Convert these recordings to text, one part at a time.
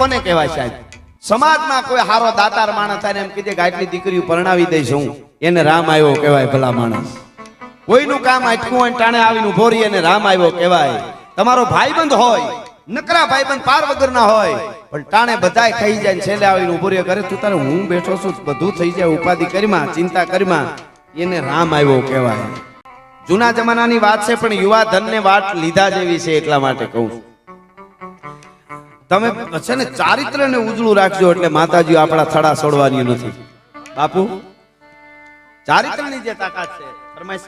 કોને કહેવાય સાહેબ? સમાજમાં કોઈ હારો દાતાર માણસ થાય એમ કીધે કે આટલી દીકરીઓ પરણાવી દઈશ હું. એને રામ આવ્યો કહેવાય ભલા માણસ. કોઈનું કામ આટકું હોય ટાણે આવીને ઊભો અને રામ આવ્યો કહેવાય. તમારો ભાઈબંધ હોય, નકરા ભાઈબંધ પાર વગરના હોય, પણ ટાણે બધાય થઈ જાય છેલ્લે આવીને ઊભો રહ્યો કરે તું તારે હું બેઠો છું? બધું થઈ જાય, ઉપાધિ કરીમાં, ચિંતા કરીમાં. એને રામ આવ્યો કહેવાય. જૂના જમાનાની વાત છે, પણ યુવા ધનને વાટ લીધા જેવી છે એટલા માટે કહું છું. તમે છે ને ચારિત્રને ઉજળું રાખજો એટલે માતાજી આપણા થડા છોડવાની નથી. બાપુ, ચારિત્રની જે તાકાત છે ફરમાય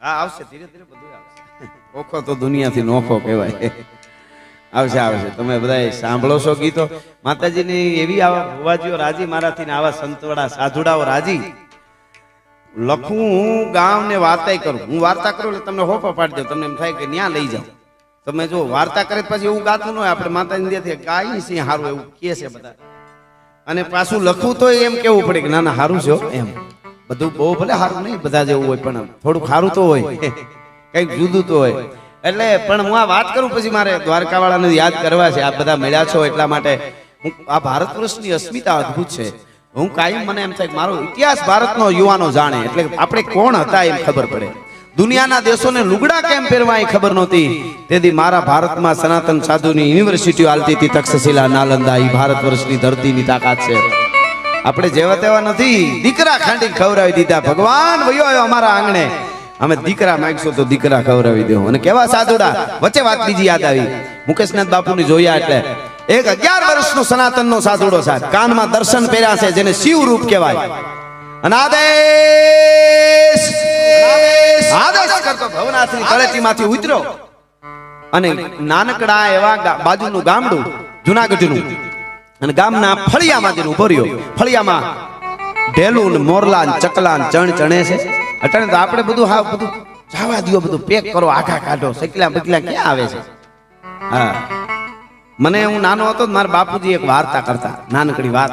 હા, આવશે, ધીરે ધીરે બધું આવશે. ઓખો તો દુનિયાથી નોખો કહેવાય. આવશે આવશે. તમે બધા સાંભળો છો ગીતો. માતાજીની એવી આવા ભુવાજીઓ રાજી, મારાથી આવા સંતવાળા સાધુડાઓ રાજી. લખું હું ગામ ને વાર્તા કરું. હું વાર્તા કરું એટલે તમને હોપા પાડી દઉં. તમને એમ થાય કે ન્યા લઈ જાઓ તમે જો વાર્તા કરે પછી એવું ગાતું ન હોય, આપણે માતાજી દેથી ગાય સિંહ સારું એવું કહે છે બધા. અને પાછું લખવું તો એમ કેવું પડે કે ના ના સારું છે એમ. બધું બહુ ભલે સારું નહીં, બધા જેવું હોય, પણ થોડુંક સારું તો હોય. કંઈક જુદું તો હોય. એટલે પણ હું આ વાત કરું પછી મારે દ્વારકા વાળાને યાદ કરવા છે આ બધા મળ્યા છો એટલા માટે. હું, આ ભારત વર્ષની અસ્મિતા અદ્ભુત છે. હું કાયમ મને એમ થાય મારો ઇતિહાસ ભારતનો યુવાનો જાણે, એટલે આપણે કોણ હતા એમ ખબર પડે. દુનિયાના દેશોને લુગડા કેમ પહેરવા એ ખબર નહોતી. તેથી મારા ભારતમાં સનાતન સાધુની યુનિવર્સિટીઓ હાલતી હતી તક્ષશિલા નાલંદા. એ ભારત વર્ષની ધરતીની તાકાત છે. આપણે જેવા તેવા નથી. દીકરા ખાંડી ખવડાવી દીધા. ભગવાન, વયો આવ્યો અમારા આંગણે. અમે દીકરા માંગશું તો દીકરા ખવડાવી દેવું. અને કેવા સાધુડા. વચ્ચે વાત બીજી યાદ આવી. મુકેશનાથ બાપુની જોયા એટલે, એક અગિયાર વર્ષનો સનાતનનો સાધુડો સાહેબ, કાનમાં દર્શન પહેર્યા છે, જેને શિવ રૂપ કહેવાય. અને આદેશ આદેશ કરતો ભવનાથની તળેટીમાંથી ઉતર્યો. અને નાનકડા એવા બાજુનું ગામડું જુનાગઢનું. અને ગામના ફળિયામાં જઈને ઊભો રહ્યો ફળિયામાં ઢેલું ને મોરલા ને ચકલા ને ચણ ચણે છે. અટાણે તો આપણે બધું હા બધું જવા દ્યો બધું પેક કરો આખા કાઢો સકલા બકલા ક્યાં આવે છે? હા. મને હું નાનો હતો મારા બાપુજી એક વાર્તા કરતા નાનકડી વાત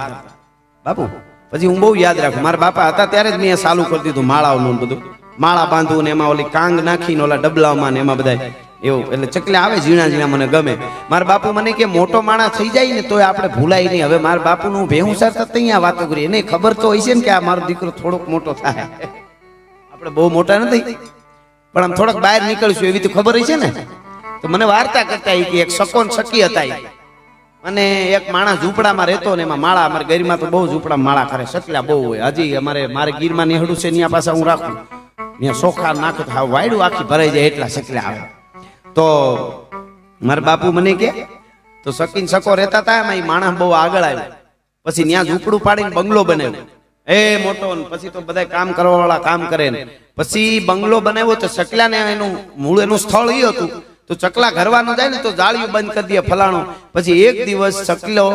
બાપુ પછી હું બહુ યાદ રાખું. મારા બાપા હતા ત્યારે જ મેં ચાલુ કરી દીધું માળાઓનું બધું. માળા બાંધવું ને એમાં ઓલી કાંગ નાખીને ઓલા ડબલામાં ને એમાં બધા એવું. એટલે ચકલે આવે ઝીણા ઝીણા મને ગમે. મારા બાપુ મને કે મોટો માણસ થઈ જાય ને તોય આપણે ભૂલાય નહીં. હવે મારા બાપુનું ભેહું સરતા અહીંયા વાતો કરી એને ખબર તો હોય છે ને કે આ મારો દીકરો થોડોક મોટો થાય. આપણે બહુ મોટા નથી. પણ આમ થોડોક બહાર નીકળશું એવી તો ખબર હોય છે ને? તો મને વાર્તા કરતા કે એક સકોન સકી હતા. અને એક માણસ ઝૂંપડામાં રહેતો ને એમાં માળા, અમારે ગીરમાં તો બહુ ઝૂંપડા માળા કરે, સટલા બહુ હોય. હજી અમારે, મારે ગીરમાં નેહડું છે, ત્યાં પાસે હું રાખું. ત્યાં સોખા નાખો, હા, વાયડું આખી ભરાઈ જાય એટલા સકલા આવે. તો મારા બાપુ મને કે, તો સકીન સકો રહેતા હતા એમાં માણસ બહુ આગળ આવ્યો. પછી ત્યાં ઝૂંપડું પાડીને બંગલો બનાવ્યો. એ મોટો પછી તો બધા કામ કરવા વાળા કામ કરે ને. પછી બંગલો બનાવ્યો તો સકલાને એનું મૂળ, એનું સ્થળ એ હતું. તો ચકલા ઘરવાનું જાય ને તો જાળિયું બંધ કરી દે ફલાણું. પછી એક દિવસ ચકલો,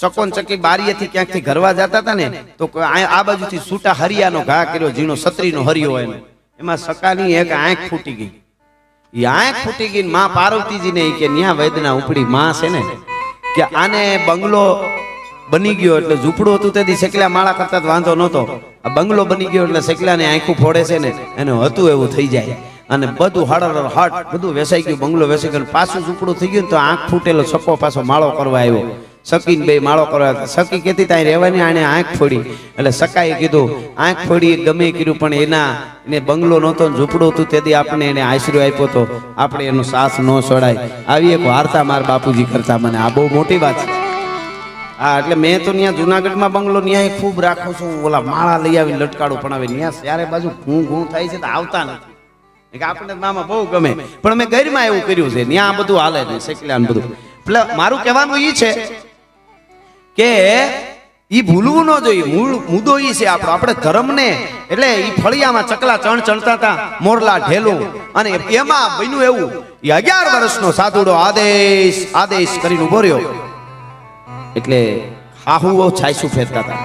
ચકોન ચકી બારીએથી ક્યાંકથી ઘરવા જતા હતા ને, તો આ બાજુથી છૂટા હરિયાનો ઘા કર્યો, ઝીણો સત્રીનો હરિયો હોય એમાં સકાની એક આંખ ફૂટી ગઈ. એ આંખ ફૂટી ગઈ માં પાર્વતીજીને કે, ન્યા વેદના ઉપડી માં છે ને, કે આને બંગલો બની ગયો એટલે ઝૂંપડું હતું તેથી શેકલા માળા કરતા વાંધો નહોતો. આ બંગલો બની ગયો એટલે શેકલાને આંખું ફોડે છે ને એનું હતું એવું થઈ જાય. અને બધું હળર હટ, બધું વેસાઈ ગયું, બંગલો વેસાઈ ગયો પાછું ઝૂંપડું થઈ ગયું તો આંખ ફૂટેલો, સકો પાછો માળો કરવા આવ્યો. સકીન બે માળો કરવા. સકી કહેતી ત્યાં રહેવાની આને આંખ ફોડી. એટલે સકાએ કીધું, આંખ ફોડી ગમે કર્યું, પણ એના, એને બંગલો નહોતો ઝૂંપડો હતું તેથી આપણે એને આશરો આપ્યો તો આપણે એનો સાથ ન છોડાય. આવી એક વાર્તા મારા બાપુજી કરતા મને. આ બહુ મોટી વાત છે. હા એટલે મેં તો ત્યાં જુનાગઢમાં બંગલો ત્યાં ખૂબ રાખું છું. ઓલા માળા લઈ આવી લટકાડું પણ હવે ત્યાં ત્યારે બાજુ ઘૂં ઘૂં થાય છે તો આવતા નથી. કે આપણે મામા બહુ ગમે. પણ મેં ગઈરમાં એવું કર્યું છે ત્યાં બધું હાલે છે, શેકલા ને બધું. એટલે મારું કહેવાનું એ છે કે એ ભૂલવું ન જોઈએ. મૂળ મુદ્દો એ છે આપણો. આપણે ધર્મને, એટલે એ ફળિયામાં ચકલા ચણ ચણતા હતા મોરલા ઢેલું. અને એમાં બન્યું એવું એ અગિયાર વર્ષનો સાધુડો આદેશ આદેશ કરીને ઊભો રહ્યો. એટલે હાહુઓ છાયસું ફેરતા હતા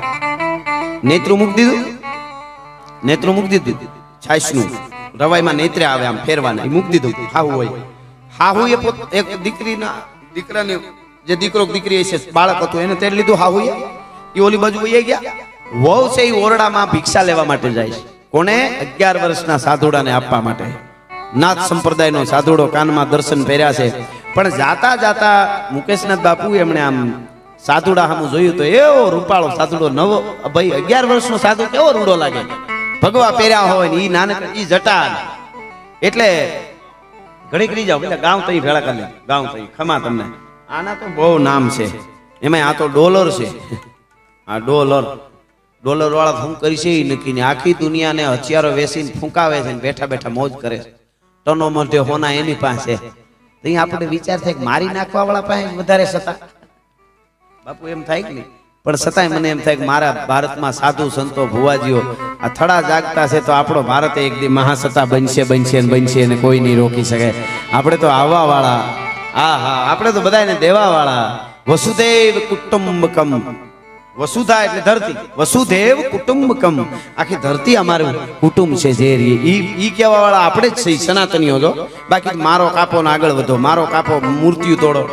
નેત્રું મૂકી દીધું? નેત્રું મૂકી દીધું? છાયસનું. રવાઈમાં નેત્રે આવે આમ ફેરવાના એ મૂકી દીધું, હાહુ હોય. હાહુ એ પોત, એક દીકરીના, દીકરાને જે દીકરો દીકરી છે બાળક હતું, એને તેડ લીધું હાહુ એ ઓલી બાજુ વહી ગયા. વહુ છે એ ઓરડામાં ભિક્ષા લેવા માટે જાય છે. કોને? અગિયાર વર્ષના સાધુડાને આપવા માટે. નાથ સંપ્રદાયનો સાધુડો કાનમાં દર્શન પહેર્યા છે. પણ જાતા જાતા મુકેશનાથ બાપુ એમણે આમ સાધુડા સામું જોયું તો એવો રૂપાળો સાધુડો નવો ભાઈ અગિયાર વર્ષનો સાધુ કેવો રૂડો લાગે? ભગવા પહેર્યા હોય ને એ નાનક એ જટા એટલે ઘડીક રહી જાઓ, એટલે ગામ તઈ ભેળા કરી ગામ તઈ. ખમા તમને. આના તો બહુ નામ છે. એમાં આ તો ડોલર છે. આ ડોલર. ડોલર વાળા શું કરી છે એ નક્કી ને આખી દુનિયાને હથિયારો વેસીને ફૂંકાવે છે ને બેઠા બેઠા મોજ કરે છે. ટનો મધ્ય હોના એની પાસે. તો આપણે વિચાર થાય મારી નાખવા વાળા પાસે વધારે સતા. બાપુ, એમ થાય કે નહીં? પણ છતાંય મને એમ થાય કે મારા ભારતમાં સાધુ સંતો ભુવાજીઓ આ થડા જાગતા છે તો આપણો ભારત એક દી મહાસત્તા બનશે બનશે ને બનશે ને કોઈ નહીં રોકી શકે. આપણે તો આવવા વાળા હા, આપણે તો બધાને દેવા વાળા વસુદેવ કુટુંબકમ. વસુધા એટલે ધરતી. વસુદેવ કુટુંબકમ. આખી ધરતી અમારું કુટુંબ છે જે ઈ ઈ કહેવા વાળા આપણે જ છીએ સનાતનીઓ જો. બાકી મારો કાપો ને આગળ વધો. મારો કાપો મૂર્તિઓ તોડો.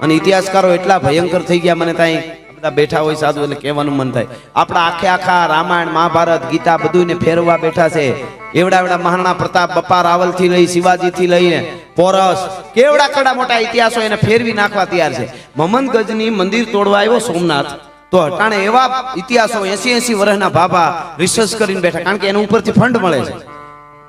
અને ઇતિહાસકારો એટલા ભયંકર થઈ ગયા, મને ત્યાં બધા બેઠા હોય સાધુ એટલે કહેવાનું મન થાય. આપણા આખે આખા રામાયણ, મહાભારત, ગીતા બધું ફેરવા બેઠા છે. એવડા એવડા મહારાણા પ્રતાપ બપા રાવલથી લઈ શિવાજી થી લઈને, પોરસ, કેવડા કડા મોટા ઇતિહાસો એને ફેરવી નાખવા તૈયાર છે. મમન ગજની મંદિર તોડવા આવ્યો સોમનાથ. તો હટાણે એવા ઇતિહાસો એસી એસી વર્ષના ભાભા રિસર્ચ કરીને બેઠા. કારણ કે એના ઉપરથી ફંડ મળે છે.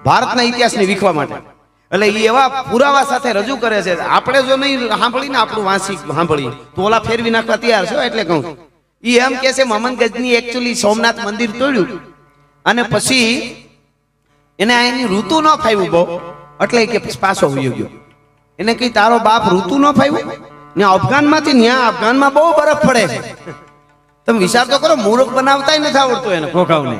ભારતના ઇતિહાસને વિખવા માટે. એટલે એ એવા પુરાવા સાથે રજૂ કરે છે. આપણે જો નહીં સાંભળીને આપણું વાંસી સાંભળીએ. તો ઓલા ફેરવી નાખવા તૈયાર છો એટલે કહું એ એમ કે છે, મમન ગજની એકચ્યુઅલી સોમનાથ મંદિર તોડ્યું. અને પછી એને એની ઋતુ ન ફાવ્યું બહુ. એટલે કે પાછો વયો ગયો. એને કઈ તારો બાપ ઋતુ ન ફાવ્યું? ને અફઘાનમાંથી ન્યા અફઘાનમાં બહુ બરફ પડે. તમે વિચાર તો કરો, મૂર્ખ બનાવતાય નથી આવડતું એને. ખોખાવને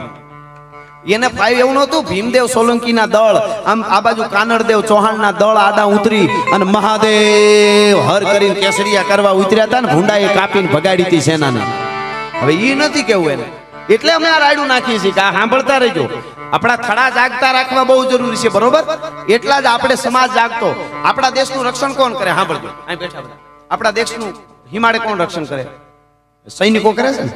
એને ફાઈવ એવું નહોતું, ભીમદેવ સોલંકીના દળ, આમ આ બાજુ કાનડદેવ ચૌહાણના દળ આડા ઉતરી અને મહાદેવ હર કરીને કેસરિયા કરવા ઉતર્યા હતા ને ભૂંડાએ કાપીને ભગાડી હતી સેનાને. હવે ઈ નથી કેવું એને. એટલે અમે આ રાયડું નાખીએ છીએ કે આ સાંભળતા રહેજો. આપણા થડા જાગતા રાખવા બહુ જરૂરી છે, બરોબર? એટલા જ આપણે સમાજ જાગતો. આપણા દેશનું રક્ષણ કોણ કરે? સાંભળજો. અહીં બેઠા બધા. આપણા દેશનું હિમાડે કોણ રક્ષણ કરે? સૈનિકો કરે છે ને?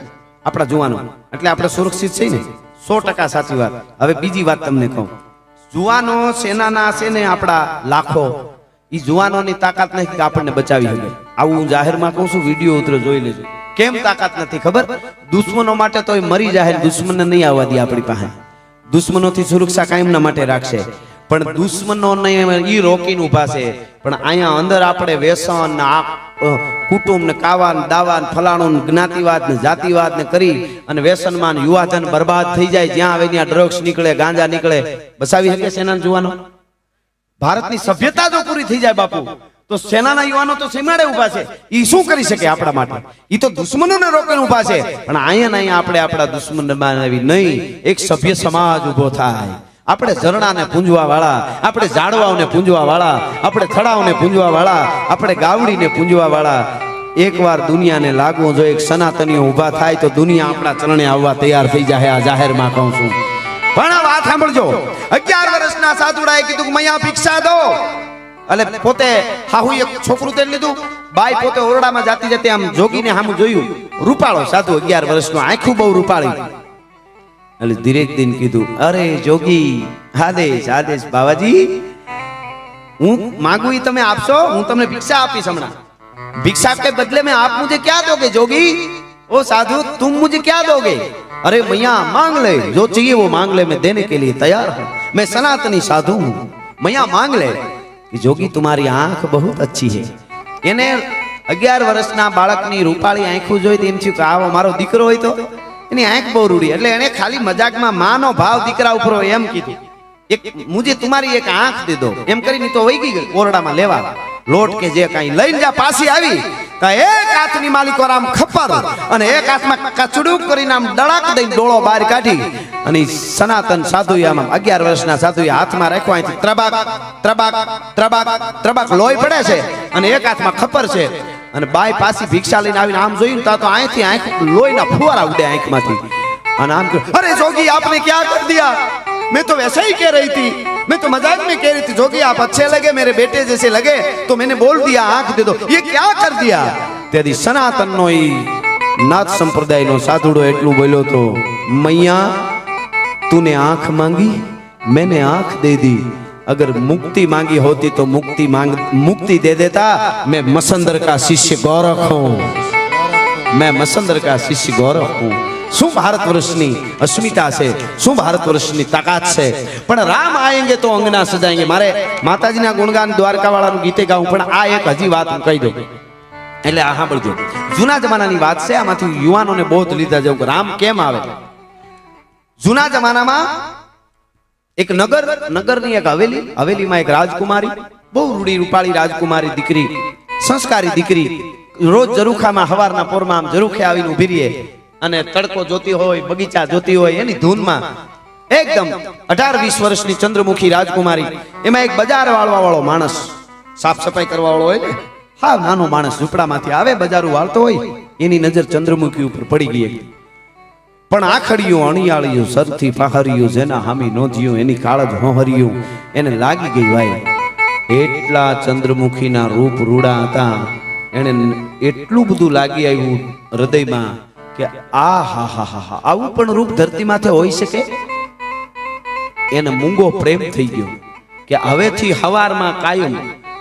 આપણા જુવાનો. એટલે આપણે સુરક્ષિત છે ને? સો ટકા સાચી વાત. હવે બીજી વાત તમને કહું. જુવાનો સેનાના છે ને આપણા લાખો. એ જુવાનોની તાકાત નથી આપણને બચાવી શકે. આવું હું જાહેરમાં કહું છું, વીડિયો ઉતરો, જોઈ લેજો. કેમ તાકાત નથી ખબર? દુશ્મનો માટે તો એ મરી જાય દુશ્મનને નહીં આવવા દે આપણી પાસે. દુશ્મનોથી સુરક્ષા કાયમના માટે રાખશે. પણ દુશ્મનોને ઈ રોકીને ઊભા છે. પણ અહીંયા અંદર આપણે વ્યસન ને આ કુટુંબ ને કાવા ને દાવા ને ફલાણું જ્ઞાતિવાદ ને જાતિવાદ ને કરી અને વ્યસનમાં ને યુવાધન બરબાદ થઈ જાય, જ્યાં આવે ત્યાં ડ્રગ્સ નીકળે, ગાંજા નીકળે. બસાવી શકે સેના જોવાનો? ભારતની સભ્યતા જો પૂરી થઈ જાય બાપુ. તો સેનાના યુવાનો તો સીમાડે ઊભા છે. એ શું કરી શકે આપણા માટે? એ તો દુશ્મનોને રોકીને ઊભા છે. પણ અહીંયા ને અહીંયા આપણે આપણા દુશ્મન બનાવી નહીં. એક સભ્ય સમાજ ઊભો થાય. આપણે ઝરણાને પૂંજવા વાળા આપણે ઝાડવાઓને પૂંજવા વાળા આપણે થડાઓને પૂંજવા વાળા આપણે ગાવડીને પૂંજવા વાળા એકવાર દુનિયાને લાગવું જો એક સનાતનીઓ ઊભા થાય તો દુનિયા આપણા ચરણે આવવા તૈયાર થઈ જાય, આ જાહેરમાં કહું છું. પણ વાત સાંભળજો. અગિયાર વર્ષના સાધુડાએ કીધું કે મૈયા ભિક્ષા દો. એટલે પોતે હાહુ એક છોકરું તેલ લીધું. બાઈ પોતે ઓરડામાં જાતી જતી આમ જોગીને સામું જોયું. રૂપાળો સાધુ અગિયાર વર્ષનો આંખું બહુ રૂપાળી. એટલે ધીરે દિન કીધું અરે જોગી આદેશ આદેશ બાવાજી હું માંગુ ઈ તમે આપશો હું તમને ભિક્ષા આપીશ હમણાં भिक्षा के बदले में आप मुझे क्या दोगे जोगी ओ साधु तुम मुझे क्या दोगे अरे मैया मांग ले जो चाहिए वो मांग ले मैं देने के लिए तैयार हूँ मैं सनातनी साधु हूँ मैया मांग ले कि जोगी तुम्हारी आंख बहुत अच्छी है એને અગિયાર વર્ષના બાળકની રૂપાળી આંખું જોઈ તો એમ થયું કે આવો મારો દીકરો હોય તો એની આંખ બહુ રૂડી એટલે એને ખાલી મજાકમાં માનો ભાવ દીકરા ઉપર હોય એમ કીધું. એક મુજે તમારી એક આંખ દે એમ કરીને તો વહી ગઈ ઓરડામાં લેવા. લોટ કે જે કાંઈ લઈને જા, પાછી આવી. એક હાથની માલિકો આમ ખપર અને એક હાથમાં કચડું કરીને આમ દડાક દઈને ડોળો બહાર કાઢી. અને સનાતન સાધુ આમ અગિયાર વર્ષના સાધુ હાથમાં રાખવા ત્રબાક ત્રબાક ત્રબાક ત્રબાક લોહી પડે છે અને એક હાથમાં ખપર છે. અને બાઈ પાછી ભિક્ષા લઈને આવીને આમ જોયું ને તો આ તો અહીંથી આંખ લોહીના ફુવારા ઉડે આંખમાંથી અને આમ કહ્યું, અરે जोगी आपने क्या कर दिया मैं तो वैसा ही कह रही थी मैं तो मजाक में कह रही थी जोगी आप अच्छे लगे मेरे बेटे जैसे लगे तो मैंने बोल दिया आंख दे दो ये क्या कर दिया તેથી સનાતનનો ઈ નાથ સંપ્રદાયનો સાધુડો એટલું બોલ્યો તો મૈયા तूने आंख मांगी मैंने आंख दे दी अगर मुक्ति मांगी होती तो मुक्ति मांग मुक्ति दे देता मैं मसंदर का शिष्य गौरव हूं मैं मसंदर का शिष्य गौरव હું શું ભારત વર્ષની અસ્મિતા છે શું ભારત વર્ષની તાકાત છે પણ રામ આયેંગે તો અંગના સજાએંગે મારે માતાજીના ગુણગાન દ્વારકાવાળાનું ગીતે ગાવું પણ આ એક હજી વાત હું કહી દઉં એટલે આ સાંભળજો જૂના જમાનાની વાત છે આમાંથી યુવાનોને બોધ લીધા જેવું કે રામ કેમ આવે જૂના જમાનામાં એક નગર, નગરની એક હવેલી, હવેલીમાં એક રાજકુમારી, બહુ રૂડી રૂપાળી રાજકુમારી દીકરી, સંસ્કારી દીકરી, રોજ ઝરૂખામાં હવારના પોરમાં આમ ઝરૂખે આવીને ઊભી રહીએ અને તડકો જોતી હોય, બગીચા જોતી હોય, એની ધૂનમાં એકદમ અઢાર વીસ વર્ષની ચંદ્રમુખી રાજકુમારી, એમાં એક બજાર વાળવા વાળો માણસ, સાફ સફાઈ કરવા વાળો હોય ને, હા, નાનો માણસ ઝૂંપડામાંથી આવે, બજારું વાળતો હોય, એની નજર ચંદ્રમુખી ઉપર પડી ગઈ. પણ આખડિયું, અણિયાળિયું, સરથી પહારિયું, જેના હામી નોંધ્યું, એની કાળજ હોહર્યું, એને લાગી ગઈ ભાઈ એટલા ચંદ્રમુખીના રૂપ રૂડા હતા. એને એટલું બધું લાગી આવ્યું હૃદયમાં કે આ હા હા હા હા. આવું પણ રૂપ ધરતી માથે હોઈ શકે? એને મૂંગો પ્રેમ થઈ ગયો કે હવેથી હવારમાં કાયમ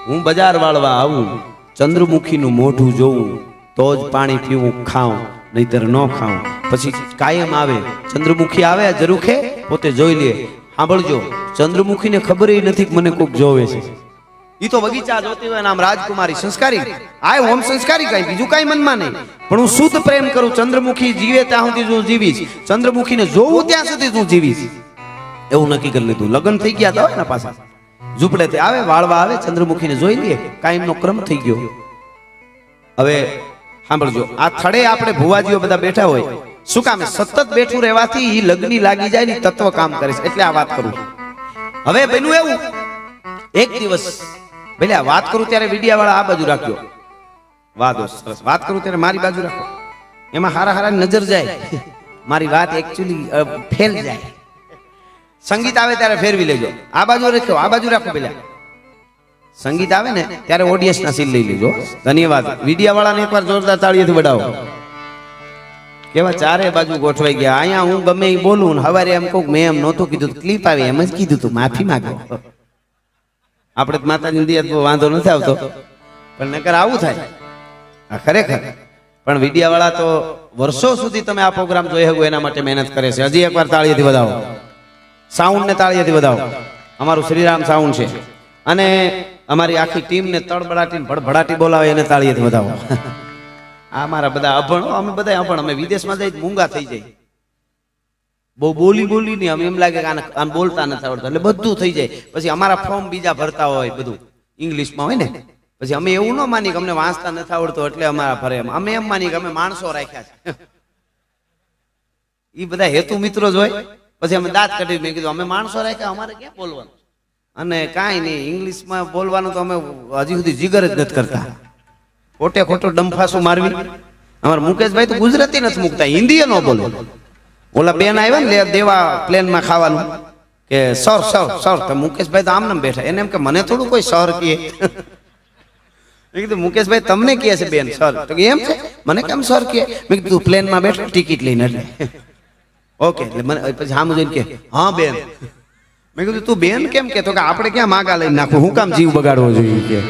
હું બજાર વાળવા આવું, ચંદ્રમુખીનું મોઢું જોઉં, તો જ પાણી પીવું, ખાઉં. નહીતર ન ખાઉં. પછી કાયમ આવે. ચંદ્રમુખી આવે જરૂખે પોતે જોઈ લે. સાંભળજો. ચંદ્રમુખીને ખબર એ નથી મને કોક જોવે છે. ઈ તો બગીચા જોતી હોય નામ રાજકુમારી, સંસ્કારી. આ હોમ સંસ્કારી કઈ? બીજું કઈ મનમાં નહીં. પણ હું શુદ્ધ પ્રેમ કરું. ચંદ્રમુખી જીવે ત્યાં સુધી હું જીવીશ. ચંદ્રમુખીને જોવું ત્યાં સુધી હું જીવીશ. એવું નક્કી કરી લીધું. લગ્ન થઈ ગયા હતા ને પાછા. તે આવે, વાળવા આવે, ચંદ્રમુખીને જોઈ લઈએ કાયમનો ક્રમ થઈ ગયો. હવે સાંભળજો, આ થડે આપણે ભુવાજીઓ બધા બેઠા હોય. શું કામ સતત બેઠું રહેવાથી એ લગ્ની લાગી જાય ને તત્વ કામ કરે છે, એટલે આ વાત કરું હવે બન્યું એવું. એક દિવસ, ભલે આ વાત કરું ત્યારે વીડિયા વાળા આ બાજુ રાખ્યો. દોસ્ત સરસ. વાત કરું ત્યારે મારી બાજુ રાખો. એમાં હારા હારા નજર જાય. મારી વાત એકચ્યુઅલી ફેલ જાય. સંગીત આવે ત્યારે ફેરવી લેજો. આ બાજુ રાખ્યો. આ બાજુ રાખો પેલા. સંગીત આવે ને, ત્યારે ઓડિયન્સ ના સીલ લઈ લેજો. ધન્યવાદ. વીડિયા વાળાને એકવાર જોરદાર તાળીઓથી બડાવો કેવા ચારે બાજુ ગોઠવાઈ ગયા. અહીંયા હું ગમે એ બોલું હવારે એમ કહું મેં એમ નહોતું કીધું ક્લિપ આવી એમ જ કીધું તું. માફી માગો. આપણે તો માતાજીની દિયા વાંધો નથી આવતો. પણ નકર આવું થાય. આ ખરેખર. પણ વિડિયાવાળા તો વર્ષો સુધી તમે આ પ્રોગ્રામ જોઈ શકો, એના માટે મહેનત કરે છે. હજી એકવાર તાળીયાથી વધાવો સાઉન્ડ ને તાળીઓથી વધાવો અમારું શ્રીરામ સાઉન્ડ છે. અને અમારી આખી ટીમને તળબડાટી ભડભડાટી બોલાવે એને તાળીએ વધાવો. આ મારા બધા અભણ, અમે બધા અભણ, અમે વિદેશમાં જઈ મૂંગા થઈ જાય. બહુ બોલી બોલી નહીં અમે એમ લાગે કે આને આમ બોલતા નથી આવડતું, એટલે બધું થઈ જાય. પછી અમારા ફોર્મ બીજા ભરતા હોય બધું, ઇંગ્લિશમાં હોય ને. પછી અમે એવું ન માની કે અમને વાંચતા નથી આવડતું, એટલે અમારા ભરે એમ. અમે એમ માની કે અમે માણસો રાખ્યા છે. એ બધા હેતુ મિત્રો જ હોય. પછી અમે દાંત કાઢી મેં કીધું, અમે માણસો રાખ્યા, અમારે ક્યાં બોલવાનું? અને કાંઈ નહીં, ઇંગ્લિશમાં બોલવાનું તો અમે હજી સુધી જીગર જ નથી કરતા. ખોટે ખોટો ડંફાસો મારવી. અમારા મુકેશભાઈ તો ગુજરાતી નથી મૂકતા હિન્દી ન બોલે. ઓલા બેન આવ્યા ને દેવા પ્લેનમાં ખાવાનું. કે, સર સર સર, તો મુકેશભાઈ તો આમને બેઠા. એને એમ કે, મને થોડું કોઈ સર કહે. મેં કીધું, મુકેશભાઈ, તમને કહે છે બેન, સર. તો એમ છે? મને કેમ સર કહે? મેં કીધું પ્લેનમાં બેઠો, ટિકિટ લઈને એટલે ઓકે, એટલે મને, પછી હા મુજબ કે, હા, બેન. મેં કીધું, તું બેન કેમ કે? તો કે, આપણે ક્યાં માગા લઈ નાખું? હું કામ જીવ બગાડવો જોઈએ કે?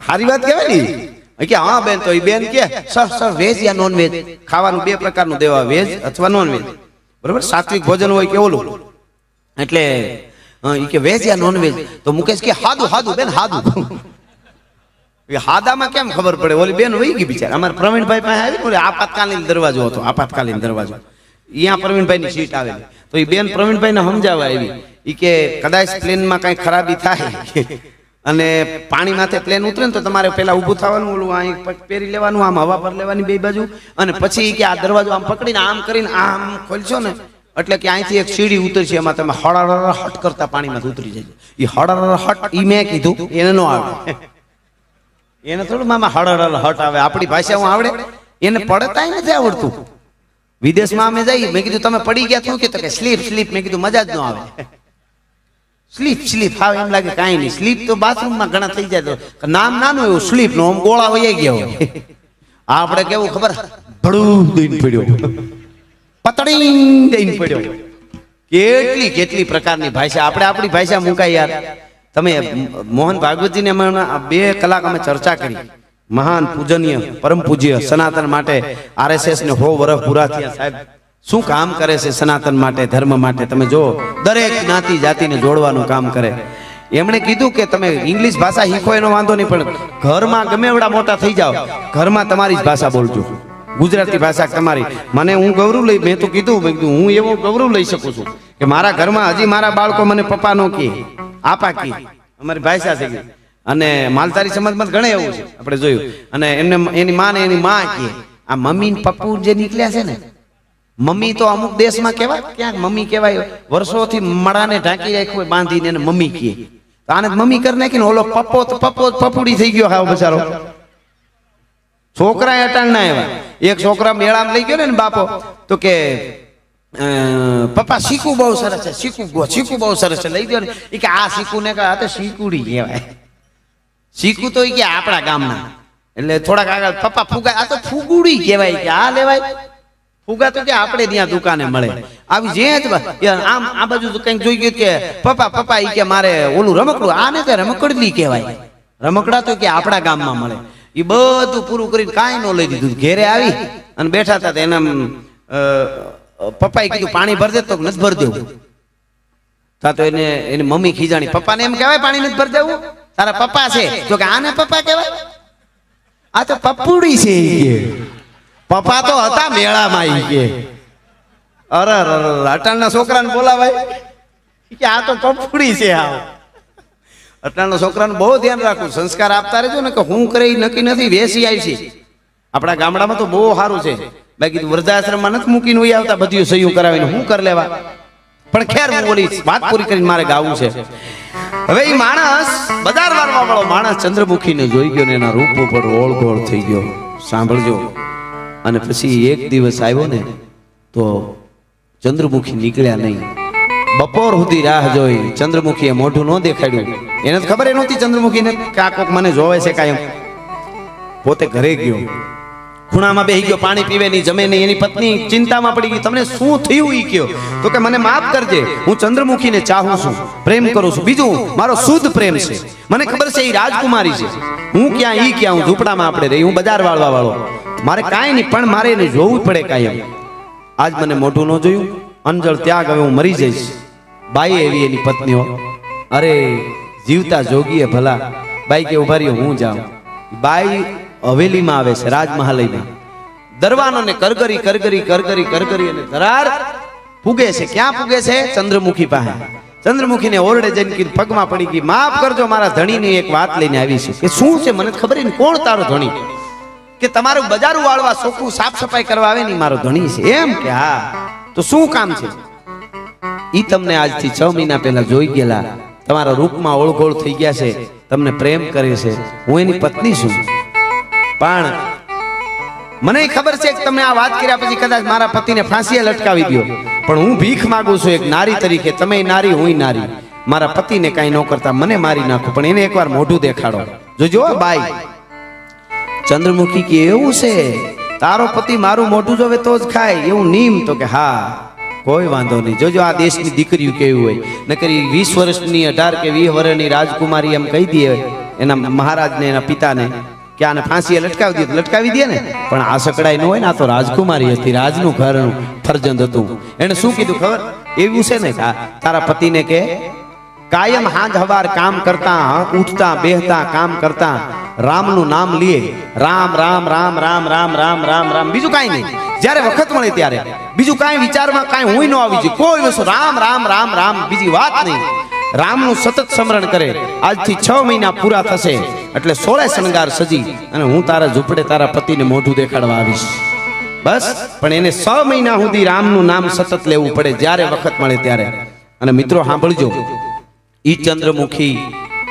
સારી વાત કહેવાય ને? કે હા, બેન, તો એ બેન કે, સર સર, વેજ યા નોન વેજ ખાવાનું બે પ્રકારનું દેવા, વેજ અથવા નોન વેજ બરોબર? સાત્વિક ભોજન હોય કે ઓલું? એટલે ઈ કે વેજ યા નોન વેજ તો મુકેશ કે, હાદું હાદું, બેન, હાદું. હાદામાં કેમ ખબર પડે? ઓલી બેન વહી ગઈ બિચારા. અમારા પ્રવીણભાઈ પાસે આવી ને આપાતકાલીન દરવાજો હતો, આપાતકાલીન દરવાજો. અહીંયા પ્રવીણભાઈ ની સીટ આવેલી. તો એ બેન પ્રવીણભાઈ ને સમજાવવા આવી. એ કે કદાચ પ્લેનમાં કઈ ખરાબી થાય. અને પાણી માથે પ્લેન ઉતરે ને તો તમારે પેલા ઊભું થવાનું, ઓલું અહીં પહેરી લેવાનું, આમ હવા પર લેવાની બે બાજુ. અને પછી કે આ દરવાજો આમ પકડીને આમ કરીને આમ ખોલશો ને, એટલે કે અહીંથી એક સીડી ઉતરશે, એમાં તમે હળાળા હટ કરતા પાણીમાંથી ઉતરી જજો. એ હળાળા હટ એ મેં કીધું, એને નો આવે એને થોડું મામા હળહળ હટ આવે. આપણી ભાષા હું આવડે. એને પડતાય નથી આવડતું. વિદેશમાં અમે જઈએ, મેં કીધું, તમે પડી ગયા શું કીધું કે સ્લીપ સ્લીપ. મેં કીધું, મજા જ ન આવે. સ્લીપ સ્લીપ આવે એમ લાગે કાંઈ નહીં. સ્લીપ તો બાથરૂમમાં ઘણા થઈ જાય નામ નાનું એવું સ્લીપ નો, આમ ગોળા વહી ગયા આપણે કેવું ખબર? ભડું દઈને પડ્યો. પતડી દઈને પડ્યો. કેટલી કેટલી પ્રકારની ભાષા. આપણે આપણી ભાષા મુકાય યાર. તમે મોહન ભાગવતજીને અમે બે કલાક અમે ચર્ચા કરી. મહાન પૂજનીય પરમ પૂજ્ય સનાતન માટે આરએસએસ ને હો વર્ષ પૂરા થયા સાહેબ. શું કામ કરે છે સનાતન માટે ધર્મ માટે? તમે જો દરેક જ્ઞાતિ જાતિને જોડવાનું કામ કરે. એમણે કીધું કે તમે ઇંગ્લિશ ભાષા શીખો એનો વાંધો નહીં પણ ઘરમાં ગમે એવડા મોટા થઈ જાઓ ઘરમાં તમારી જ ભાષા બોલજો. ગુજરાતી ભાષા તમારી. મને હું ગૌરવ લઈ મેં તો કીધું મેં કીધું હું એવો ગૌરવ લઈ શકું છું કે મારા ઘરમાં હજી મારા બાળકો મને પપ્પા નો કે આપા કી અમારી ભાષા છે. અને માલધારી સમાજમાં ઘણા એવું છે. આપણે જોયું. અને એમને એની માં ને એની માં કહે આ મમ્મી ને પપ્પુ જે નીકળ્યા છે ને, મમ્મી તો અમુક દેશમાં કહેવાય, ક્યાંક મમ્મી કહેવાય, વર્ષોથી મડાને ઢાંકી રાખ્યું હોય બાંધીને એને મમ્મી કહે તો આને મમ્મી કરી નાખીને ઓલો પપ્પો તો પપ્પો પપુડી થઈ ગયો હાવ બચારો. છોકરા અટાણ ના આવ્યા એક છોકરા મેળામાં લઈ ગયો ને બાપો, તો કે પપ્પા શીખું બહુ સરસ છે શીખું શીખું બહુ સરસ છે. લઈ ગયો ને. એ કે, આ શીખું ને કહે આ તો શીકુડી કહેવાય. શીખું તો કે આપણા ગામના. એટલે થોડાક આગળ પપ્પા ફુગા આ તો ફુગુડી કહેવાય કે આ લેવાય. ફુગા તો કે આપણે ત્યાં દુકાને મળે. આવી જે આમ આ બાજુ તો કંઈક જોઈ ગયું કે પપ્પા પપ્પા એ કે મારે ઓલું રમકડું, આને તો રમકડલી કહેવાય. રમકડા તો કે આપણા ગામમાં મળે. એ બધું પૂરું કરીને કાંઈ ન લઈ દીધું. ઘેરે આવી અને બેઠા હતા એના પપ્પાએ કીધું, પાણી ભરજે તો નથી ભર દેવું. તો એને એની મમ્મી ખીજાણી, પપ્પાને એમ કહેવાય પાણી નથી ભર દેવું? તારા પપ્પા છે. તો કે આને પપ્પા કહેવાય? આ તો પપ્પુડી છે પપ્પા તો હતા મેળામાં આવી કે. અરે અટાણના છોકરાને બોલાવાય? કે આ તો પપ્પુડી છે આ અટાણના છોકરાને બહુ ધ્યાન રાખવું. સંસ્કાર આપતા રહેજો ને કે હું કરે નક્કી નથી વેસી આવી છે. આપણા ગામડામાં તો બહુ સારું છે. બાકી વૃદ્ધાશ્રમમાં નથી મૂકીને આવતા બધી સહયું કરાવીને હું કરી લેવા? પણ ખેર હું બોલી વાત પૂરી કરીને મારે ગાવું છે. હવે એ માણસ, બજાર વાળવા વાળો માણસ ચંદ્રમુખીને જોઈ ગયો ને એના રૂપ ઉપર ઓળઘોળ થઈ ગયો. સાંભળજો. અને પછી એક દિવસ આવ્યો ને, તો ચંદ્રમુખી નીકળ્યા નહીં. બપોર સુધી રાહ જોઈ. ચંદ્રમુખીએ મોઢું ન દેખાડ્યું. એને ખબર એ નહોતી ચંદ્રમુખીને કે આ કોક મને જોવે છે કાયમ પોતે ઘરે ગયો. ખૂણામાં બેહી ગયો, પાણી પીવે નહીં જમે નહીં, એની પત્ની ચિંતામાં પડી ગઈ, તમને શું થયું ઈ કયો? તો કે, મને માફ કરજે, હું ચંદ્રમુખીને ચાહું છું, પ્રેમ કરું છું. બીજું, મારો શુદ્ધ પ્રેમ છે. મને ખબર છે એ રાજકુમારી છે. હું ક્યાં, ઈ ક્યાં, હું ઝૂંપડામાં આપણે રહી હું બજાર વાળવા વાળો. મારે કાંઈ નહીં, પણ મારે એને જોવું પડે કાંઈ આજ મને મોઢું ન જોયું. અંજળ ત્યાગ, હવે હું મરી જઈશ. બાઈ એવી એની પત્નીઓ, અરે, જીવતા જોગીએ ભલા. બાઈ કે ઊભા રહ્યો, હું જાઉં. બાઈ હવેલીમાં આવે છે, રાજમહાલયમાં. દરવાનોને કરગરી કરગરી કરગરી કરગરી અને ધરાર પૂગે છે. ક્યાં પૂગે છે? ચંદ્રમુખી પાસે. ચંદ્રમુખીને ઓરડે જઈને કીધું, પગમાં પડી ગઈ, માફ કરજો, મારા ધણીની એક વાત લઈને આવી છે. કે શું છે? મને ખબર ને કોણ તારો ધણી? કે તમારું બજારું વાળવા ચોખ્ખું સાફ સફાઈ કરવા આવે ને મારો ધણી છે. એમ કે, હા. તો શું કામ છે? ઈ તમને આજથી છ મહિના પહેલા જોઈ ગયેલા. તમારા રૂપમાં ઓળઘોળ થઈ ગયા છે. તમને પ્રેમ કરે છે. હું એની પત્ની છું. પણ મને ખબર છે કે તમે આ વાત કર્યા પછી કદાચ મારા પતિને ફાંસીએ લટકાવી દો પણ હું ભીખ માંગુ છું એક નારી તરીકે. તમે નારી હું નારી. મારા પતિને કાંઈ ન કરતા મને મારી નાખો, પણ એને એકવાર મોઢું દેખાડો. જોજો બાઈ. ચંદ્રમુખી કે એવું છે? તારો પતિ મારું મોઢું જોવે તો જ ખાય. એવું નીમ તો કે હા, કોઈ વાંધો નહીં. જોજો, આ દેશની દીકરીઓ કેવી હોય. નકરી વીસ વર્ષની અઢાર કે વીસ વર્ષની રાજકુમારી એમ કહી દે એના મહારાજને, એના પિતાને. કે આને ફાંસીએ લટકાવી દે લટકાવી દે ને. પણ આ સકડાઈ ન હોય ને, આ તો રાજકુમારી હતી, રાજનું ઘરનું ફરજંદ હતું. એને શું કીધું ખબર? એવું છે ને તારા પતિને કે, કાયમ હાંજ કામ કરતા, ઉઠતા, બેહતા, કામ કરતા, રામનું નામ લીએ. રામ રામ રામ રામ રામ રામ રામ રામ. બીજું કાંઈ નહીં. જ્યારે વખત મળે ત્યારે. બીજું કાંઈ વિચારમાં કાંઈ હું ન આવી જોઈએ કોઈ વસ્તુ. રામ રામ રામ રામ. બીજી વાત નહીં. રામનું સતત સ્મરણ કરે. આજથી છ મહિના પૂરા થશે. એટલે સોળે શણગાર સજી અને હું તારા ઝૂંપડે તારા પતિને મોઢું દેખાડવા આવીશ. બસ, પણ એને છ મહિના સુધી રામનું નામ સતત લેવું પડે, જ્યારે વખત મળે ત્યારે. અને મિત્રો, સાંભળજો. ઈ ચંદ્રમુખી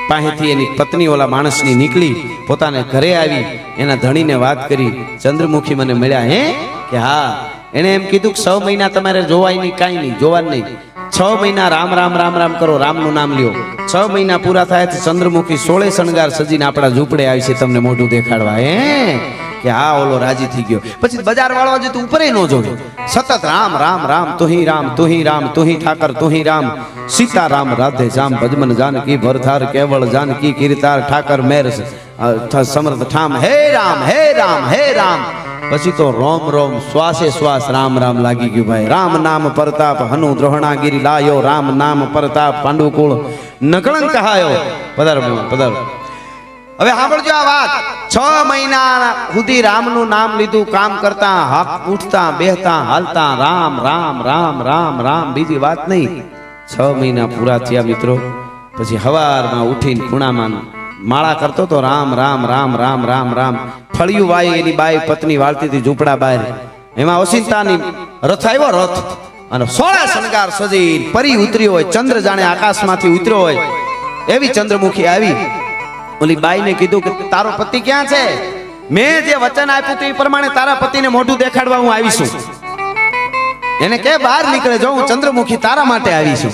પાસેથી એની પત્ની ઓલા માણસની નીકળી, પોતાને ઘરે આવી, એના ધણીને વાત કરી, ચંદ્રમુખી મને મળ્યા, હે? કે, હા. એણે એમ કીધું કે છ મહિના તમારે જોવાય નહીં કાંઈ નહીં જોવા નહીં. છ મહિના રામ રામ રામ રામ કરો, રામનું નામ લ્યો. છ મહિના પૂરા થાય તો ચંદ્રમુખી સોળે શણગાર સજીને આપણા ઝૂંપડે આવી છે તમને મોઢું દેખાડવા, હે? કે હા ઓલો રાજી થઈ ગયો. પછી બજાર વાળો જે તું ઉપરે ન જોવે. સતત રામ રામ રામ, તુહી રામ તુહી રામ, તુહી ઠાકર, તુહી રામ. સીતા રામ રાધે શ્યામ ભજમન જાનકી, ભરથાર, કેવળ જાનકી, કીર્તાર, ઠાકર મેર સમર્થ, ઠામ. હે રામ હે રામ હે રામ. પછી તો રોમ રોમ શ્વાસે શ્વાસ રામ રામ લાગી ગયું ભાઈ. રામ નામ પ્રતાપ, હનુ દ્રોહણાગીરી, લાયો, રામ નામ પ્રતાપ, પાંડુકુળ, નકળંક કહાયો. પધાર પધાર. હવે સાંભળજો આ વાત. છ મહિના સુધી રામનું નામ લીધું, કામ કરતા, હાક ઉઠતા, બેહતા, હાલતા, રામ રામ રામ રામ રામ, બીજી વાત નહીં. છ મહિના પૂરા થયા મિત્રો. પછી હવારમાં ઉઠીને ખૂણામાં માળા કરતો તો રામ રામ રામ રામ રામ રામ. ફળિયું વાય, એની બાઈ પત્ની વાળતી હતી ઝૂંપડા બહાર એમાં ઓસિંતાની રથ આવ્યો, રથ. અને સોળા શણગાર સજી, પરી ઉતરી હોય, ચંદ્ર જાણે આકાશમાંથી ઉતર્યો હોય. એવી ચંદ્રમુખી આવી. ઓલી બાઈને કીધું કે, તારો પતિ ક્યાં છે? મેં જે વચન આપ્યું હતું એ પ્રમાણે તારા પતિને મોઢું દેખાડવા હું આવીશું એને કે, બહાર નીકળે જો, હું ચંદ્રમુખી તારા માટે આવી છું.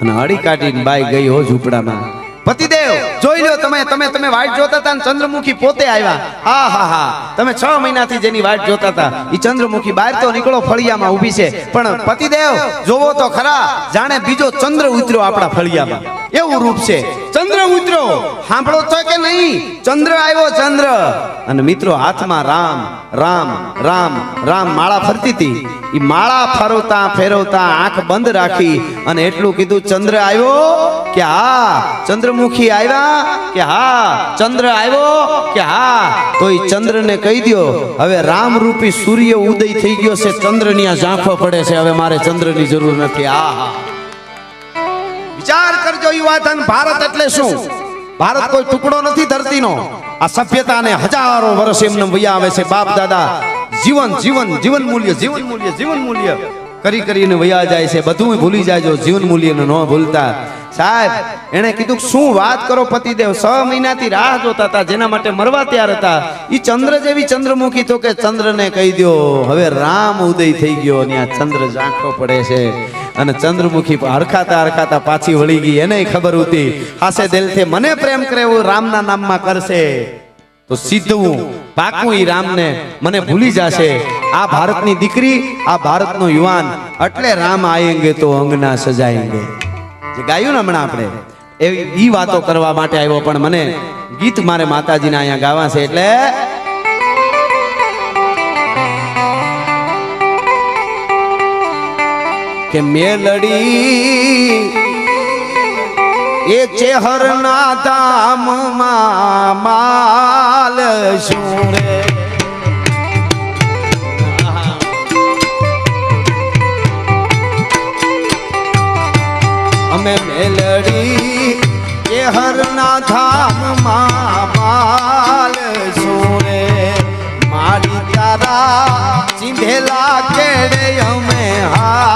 અને હળી કાઢીને બાઈ ગઈ હો ઝૂંપડામાં. પતિદેવ, જોઈ લો તમે તમે તમે વાટ જોતા હતા ચંદ્રમુખી પોતે આવ્યા. હા હા હા. તમે છ મહિનાથી જેની વાટ જોતા હતા એ ચંદ્રમુખી બહાર તો નીકળો, ફળિયામાં ઊભી છે. પણ પતિદેવ, જોવો તો ખરા, જાણે બીજો ચંદ્ર ઉતર્યો આપણા ફળિયામાં. એવું રૂપ છે. ચંદ્ર ઉતર્યો સાંભળો તો કે નહીં? ચંદ્ર આવ્યો, ચંદ્ર. અને મિત્રો, હાથમાં રામ રામ રામ રામ માળા ફરતી હતી. એ માળા ફરવતા ફેરવતા આંખ બંધ રાખી અને એટલું કીધું, ચંદ્ર આવ્યો? કે હા, ચંદ્રમુખી આવ્યા? કે હા, ચંદ્ર આવ્યો? કે હા? તો એ ચંદ્રને કહી દ્યો, હવે રામ રૂપી સૂર્ય ઉદય થઈ ગયો છે. ચંદ્રની આ ઝાંખો પડે છે. હવે મારે ચંદ્રની જરૂર નથી. આ હા વિચાર કરજો યુવાધન ભારત એટલે શું? ભારત કોઈ ટુકડો નથી ધરતીનો. આ સભ્યતાને હજારો વર્ષ એમને વયા આવે છે. બાપ, દાદા, જીવન જીવન જીવન મૂલ્ય જીવન મૂલ્ય જીવન મૂલ્ય કરી કરીને વૈયા જાય છે. બધું ભૂલી જાયજો જીવન મૂલ્યને ન ભૂલતા. સાહેબ, એણે કીધું શું વાત કરો પતિદેવ? છ મહિનાથી રાહ જોતા હતા, જેના માટે મરવા તૈયાર હતા. એ ચંદ્ર જેવી ચંદ્રમુખી તો કે ચંદ્રને કહી દ્યો, હવે રામ ઉદય થઈ ગયો, અને આ ચંદ્ર ઝાંખો પડે છે. અને ચંદ્રમુખી હરખાતા હરખાતા પાછી વળી ગઈ એને ખબર હતી હાસે દિલથી મને પ્રેમ કરે એવું રામના નામમાં કરશે. તો સીધું પાકું ઈ રામને મને ભૂલી જશે. આ ભારતની દીકરી, આ ભારતનો યુવાન, એટલે રામ આયેંગે તો અંગના સજાયેંગે. જે ગાયું ને હમણાં આપણે ઈ વાતો કરવા માટે આવ્યો, પણ મને ગીત મારે માતાજીના અહીંયા ગાવા છે એટલે કે મેલડી એ ચેહરના ધામમાં માલ શું રે અમે મેલડી ચેહરના ધામમાં માલ શું રે મારી તારા ચીંધેલા કેડે અમે હાલ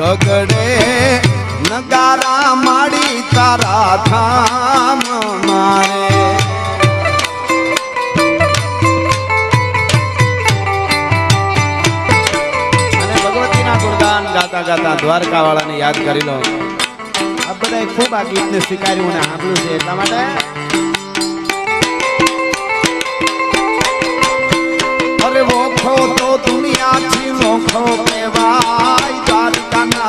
ગગડે નગારા માડી તારા ધામ મારે. અને ભગવતીના ગુણગાન ગાતા ગાતા દ્વારકા વાળાને યાદ કરી લો. આ બધાએ ખૂબ આ ગીતને સ્વીકાર્યું અને સાંભળ્યું છે એટલા માટે. અરે વોખો તો દુનિયાથી નોખો કહેવાય.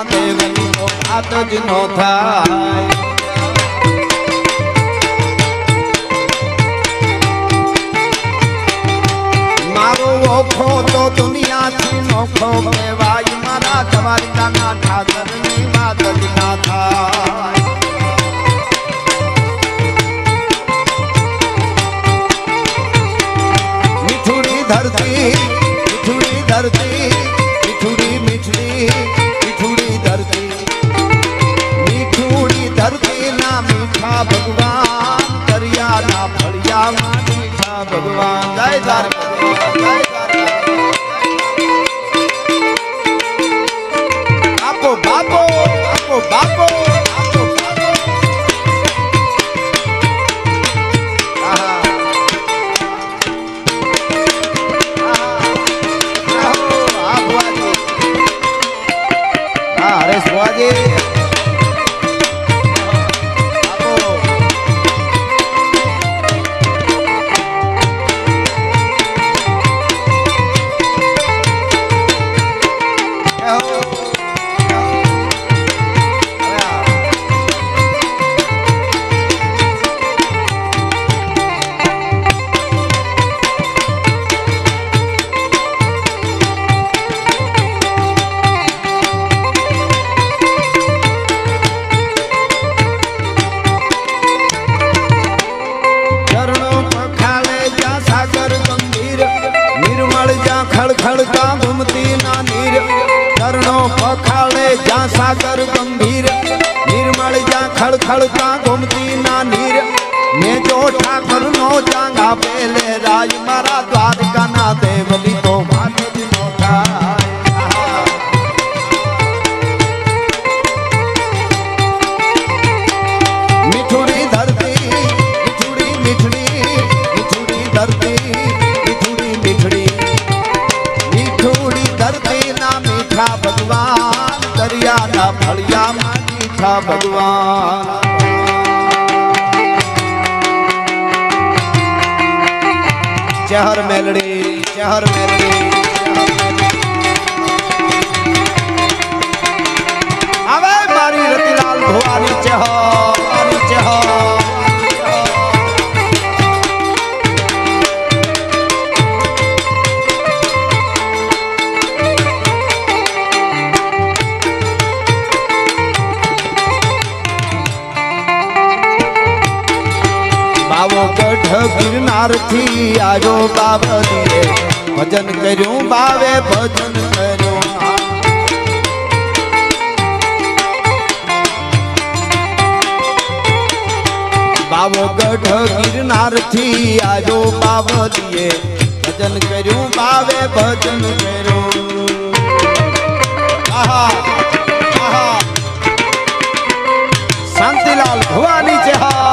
દેવની તો જ નો થાય. મારો ઓખો તો દુનિયાથી નોખો કહેવાય. મારા દ્વારકાના ઠાકરની વાત જ ના થાય. ધરતી મીઠુડી ધરતી. Lord. ફળિયા ના ફળિયા માં દીઠા ભગવાન ચહર મેલડી ચહર મેલડી. હવે મારી રતિલાલ ભવાની ચહર. ગિરનારથી આવ્યો બાબરીએ ભજન કર્યું, બાવે ભજન કર્યું. બાવો ગઢ ગિરનારથી આવ્યો બાબરીએ ભજન કર્યું, બાવે ભજન કર્યું. શાંતિલાલ ભવાની જહા